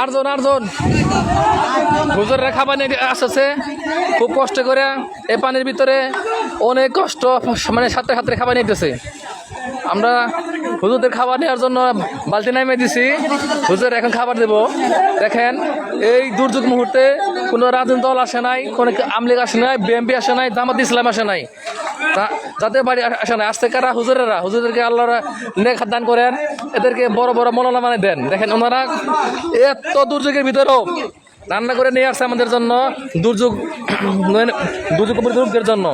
আটজন আটজন হুজুররা খাবার নিয়ে আসছে, খুব কষ্ট করে এই পানির ভিতরে অনেক কষ্ট মানে সাথে সাথে খাবার নিতেছে আমরা হুজুরদের খাবার নেওয়ার জন্য বালতি নামিয়ে দিছি। হুজুর, এখন খাবার দেব। দেখেন, এই দুর্যোগ মুহূর্তে কোনো রাজনৈতিক দল আসে নাই, কোনো আমলিগ আসে নাই বিএমপি আসে নাই, জামাত ইসলাম আসে নাই। যাদের বাড়ি আসে না, আসতে কারা? হুজুরেরা। হুজুরদেরকে আল্লাহরা হাত দান করেন, এদেরকে বড় বড় মৌলানা মানে দেন। দেখেন ওনারা এত দুর্যোগের ভিতরেও রান্না করে নিয়ে আসছে আমাদের জন্য, দুর্যোগ দুর্যোগের জন্য।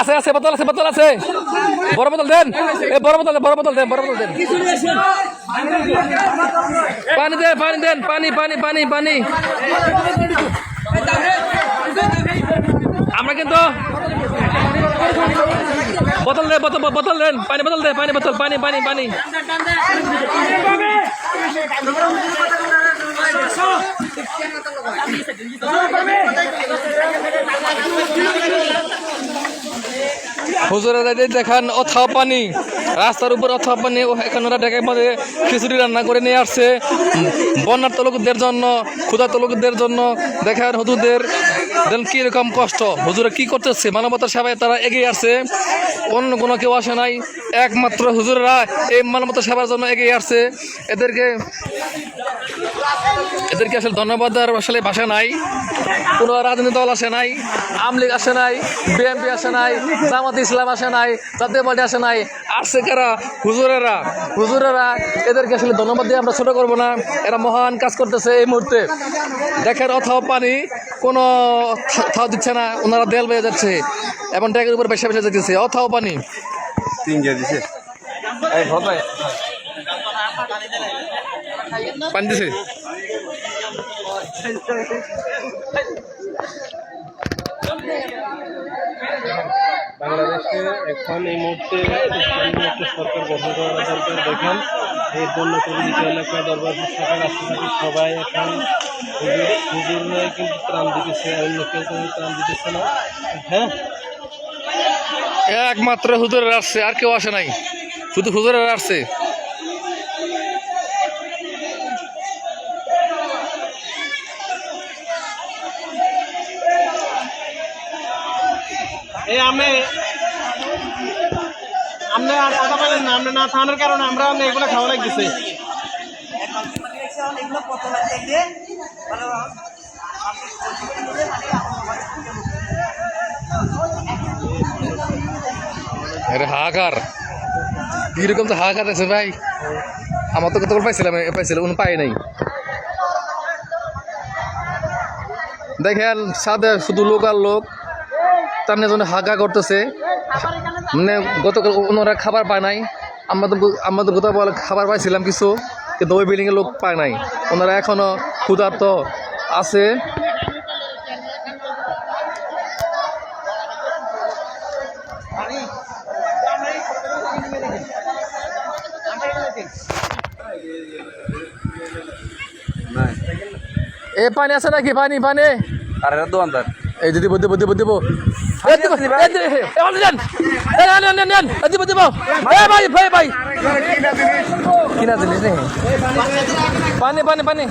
আছে আছে, বোতল আছে বোতল আছে। বড় বোতল দেন। এ, বড় বোতল বড় বোতল দেন, বড় বোতল দেন। পানি দেন পানি দেন, পানি পানি পানি পানি। আমরা কিন্তু বোতল দেন, বোতল বোতল দেন। পানি বোতল দেন, পানি বোতল, পানি পানি পানি। হুজুরেরা যে দেখান অথাও পানি। রাস্তার উপর অথাও পানি এখন ওরা ডেকের মধ্যে খিচুড়ি রান্না করে নিয়ে আসছে। বন্যার তলকদের জন্য ক্ষুধা তলকদের জন্য দেখেন হুজুরদের কীরকম কষ্ট। হুজুরা কি করতেছে? মানবতার সেবায় তারা এগিয়ে আসছে। অন্য কোনো কেউ আসে নাই। একমাত্র হুজুররা এই মানবতার সেবার জন্য এগিয়ে আসছে। এদেরকে এদেরকে আসলে ধন্যবাদ দেওয়ার আসলে ভাষা নাই। কোনো রাজনৈতিক দল আসে নাই আমলিগ আসে নাই বিএনপি আসে নাই জামাত ইসলাম আসে নাই জাতীয় পার্টি আসে নাই। আসছে কারা? হুজুরেরা। হুজুরেরা এদেরকে আসলে ধন্যবাদ দিয়ে আমরা ছোট করব না। এরা মহান কাজ করতেছে এই মুহূর্তে। দেখেন অথাও পানি কোনো থাও দিচ্ছে না ওনারা দেল বেয়ে যাচ্ছে এবং ট্যাগের উপর বেসা বেসা যেতেছে অথাও পানি। তিন দিছে। পানি দিছে? বাংলাদেশে এখন এই মুহূর্তে একটা সরকার গঠন করা দরকার দেখেন। এর জন্য কবিতা এলাকা, দরবার শাখা রাষ্ট্রপতি সবাই এখন হুজুর হুজুররাই কিন্তু ত্রাণ দিতেছে, অন্য কেউ কোনো ত্রাণ দিতেছে না। হ্যাঁ? একমাত্র হুজুরের আসছে, আর কেউ আসে নাই। শুধু হুজুরের আসছে। এই আমি আপনি আর কথা না না কারণে আমরা এগুলো খাওয়া লাগতেছে। হাহাকার কীরকম তো হাহাকার আছে ভাই? আমার তো কতক্ষণ পাইছিলাম, এ পাইছিলাম কোনো পাই নাই। দেখেন, সাদে শুধু লোক আর লোক। তার জন্য হাগা করতেছে মানে গতকাল ওনারা খাবার পায় নাই। আমাদের আমাদের কোথাও বলে খাবার পাইছিলাম কিছু কিন্তু ওই বিল্ডিংয়ে লোক পায় নাই। ওনারা এখনও ক্ষুধার্ত আছে। এ পানি আছে নাকি? পানি পানি। আর এই দিব দিব দিব দিব দিব, দিব, ভাই, ভাই, ভাই। কিনা জিনিস নেই পানি পানি পানি।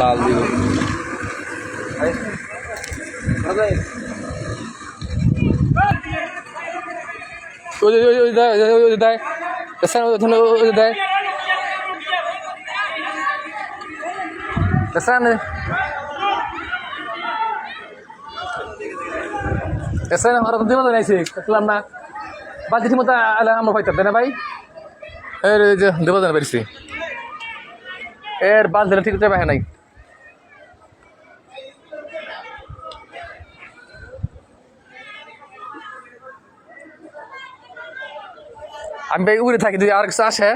বাল দিব। ওই ওই ওই দেয়, ওই ওই দেয় দেখছেন দেখছেন ওরা তো দিব তো নাইছে দেখলাম না। বাকি ঠিক মতো আলে আমরা পাইতাম তাই না ভাই? এর যে দেব না পারিছি এর বাদ দিলে ঠিক যাবে নাই। আমি ভাই উড়ে থাকি যদি আর কিছু আসে